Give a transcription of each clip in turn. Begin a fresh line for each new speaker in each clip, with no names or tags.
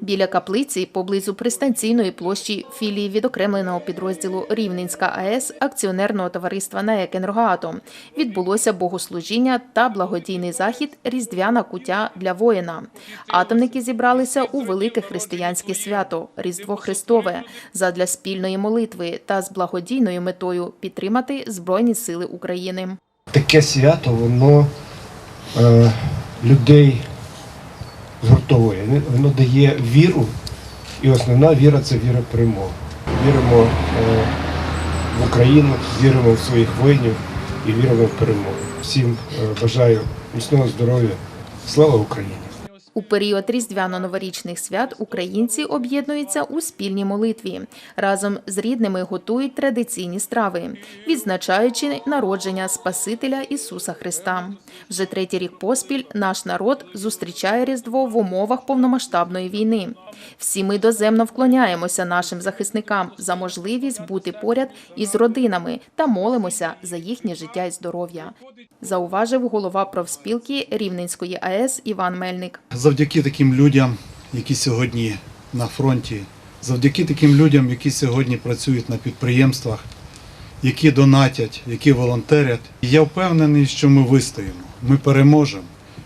Біля каплиці, поблизу пристанційної площі філії відокремленого підрозділу Рівненська АЕС акціонерного товариства НАЕК «Енергоатом» відбулося богослужіння та благодійний захід Різдвяна куття для воїна. Атомники зібралися у велике християнське свято Різдво Христове задля спільної молитви та з благодійною метою підтримати Збройні Сили України.
таке свято, воно е, людей згуртовує, Воно- дає віру, і основна віра це віра в перемогу. Віримо е, в Україну, віримо в своїх воїнів і віримо в перемогу. Всім е, бажаю міцного здоров'я. Слава Україні!
У період різдвяно-новорічних свят українці об'єднуються у спільній молитві. Разом з рідними готують традиційні страви, відзначаючи народження Спасителя Ісуса Христа. Вже третій рік поспіль наш народ зустрічає Різдво в умовах повномасштабної війни. Всі ми доземно вклоняємося нашим захисникам за можливість бути поряд із родинами та молимося за їхнє життя і здоров'я. Зауважив голова профспілки Рівненської АЕС Іван Мельник.
Завдяки таким людям, які сьогодні на фронті, завдяки таким людям, які сьогодні працюють на підприємствах, які донатять, які волонтерять. Я впевнений, що ми вистоїмо, ми переможемо,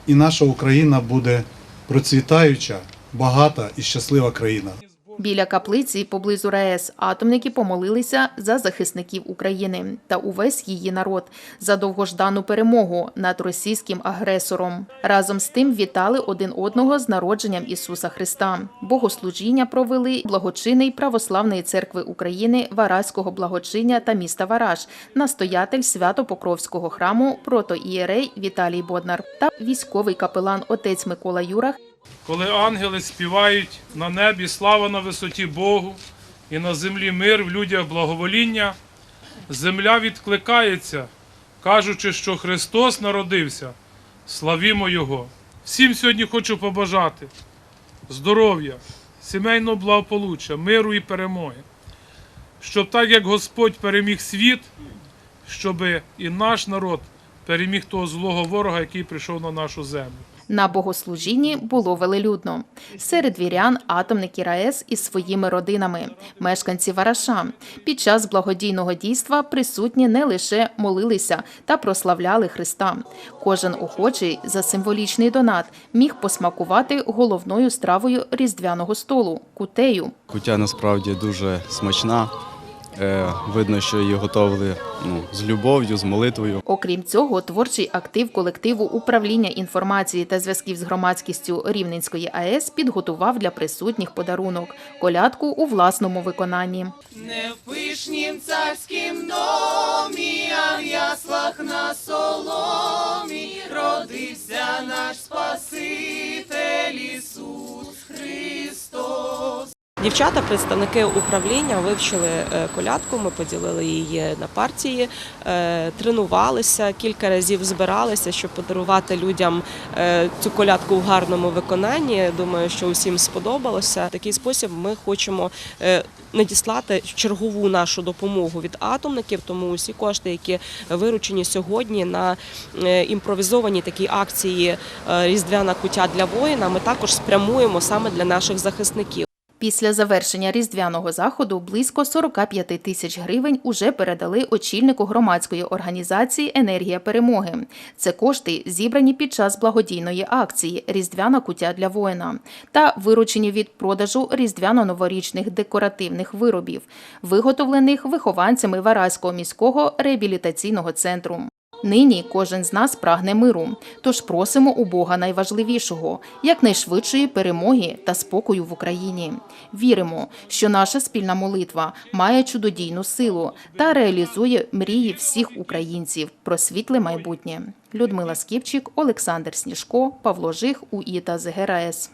і наша Україна буде процвітаюча, багата і щаслива країна.
Біля каплиці поблизу РаЕС атомники помолилися за захисників України та увесь її народ за довгождану перемогу над російським агресором. Разом з тим вітали один одного з народженням Ісуса Христа. Богослужіння провели благочинний православної церкви України Вараського благочиння та міста Вараж, настоятель Свято-Покровського храму протоієрей Віталій Боднар та військовий капелан отець Микола Юрах
коли ангели співають на небі слава на висоті Богу і на землі мир в людях благовоління, земля відкликається, кажучи, що Христос народився, славімо Його. Всім сьогодні хочу побажати здоров'я, сімейного благополуччя, миру і перемоги. Щоб так як Господь переміг світ, щоб і наш народ переміг того злого ворога, який прийшов на нашу землю.
На богослужінні було велелюдно. Серед вірян атомники РаЕС із своїми родинами, мешканці Вараша. Під час благодійного дійства присутні не лише молилися та прославляли Христа. Кожен охочий за символічний донат міг посмакувати головною стравою різдвяного столу кутею.
Куття насправді дуже смачна. Е, видно, що її готували ну, з любов'ю, з молитвою.
Окрім цього, творчий актив колективу управління інформації та зв'язків з громадськістю Рівненської АЕС підготував для присутніх подарунок колядку у власному виконанні.
Не в пишнім царськім домі, а в яслах на соломі родився наш Спаситель.
Дівчата, представники управління, вивчили е, колядку. Ми поділили її на партії, е, тренувалися кілька разів, збиралися, щоб подарувати людям е, цю колядку в гарному виконанні. Думаю, що усім сподобалося. В такий спосіб ми хочемо надіслати чергову нашу допомогу від атомників. Тому усі кошти, які виручені сьогодні на імпровізовані такі акції Різдвяна куття для воїна, ми також спрямуємо саме для наших захисників.
Після завершення різдвяного заходу близько 45 тисяч гривень уже передали очільнику громадської організації Енергія перемоги. Це кошти зібрані під час благодійної акції Різдвяна куття для воїна та виручені від продажу різдвяно-новорічних декоративних виробів, виготовлених вихованцями Вараського міського реабілітаційного центру. Нині кожен з нас прагне миру, тож просимо у Бога найважливішого якнайшвидшої перемоги та спокою в Україні. Віримо, що наша спільна молитва має чудодійну силу та реалізує мрії всіх українців про світле майбутнє. Людмила Скіпчик, Олександр Сніжко, Павло Жих, УІТА ЗГРАЕС.